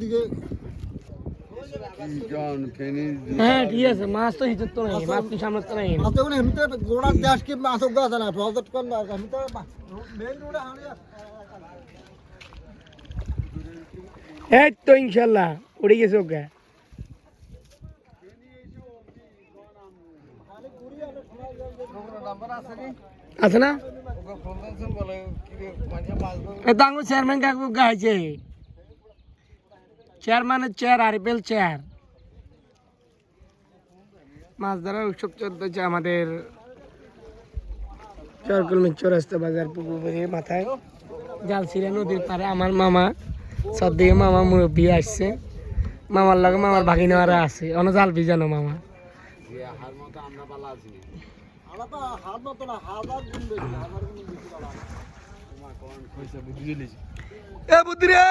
দিকে। হ্যাঁ ঠিক আছে মাছ তো হিচত তো নাই মাছ তো নাই। মাছ দেশ কি মাছ উগা আছে প্রজেক্ট কোন না এমনিতে মেইন রোডে হাঁড়িয়া এই তো ইনশাল্লাহ উড়ে গেছে ওকে। আছে না? এ চেয়ারম্যান কাকু গাইছে। চেয়ারম্যানের চেয়ার আরপিএল চেয়ার মাছ ধরার উৎসব চলতেছে আমাদের চরকুলমি চৌরাস্তা বাজার পুকুরের মাথায়। জালসিরা নদীর পারে আমার মামা সদ্দিকে মামা মুরব্বী আসছে। মামার লগে মামার ভাগিনারা আছে। অন জাল ভিজানো মামা। হার মতো আমরা পালা আছি। আলাদা হাত মতো না হাজার গুণ বেশি হাজার গুণ বেশি বাবা তোমার কোন কইছে বুঝি গেলিস এ বুদ্ধিরে!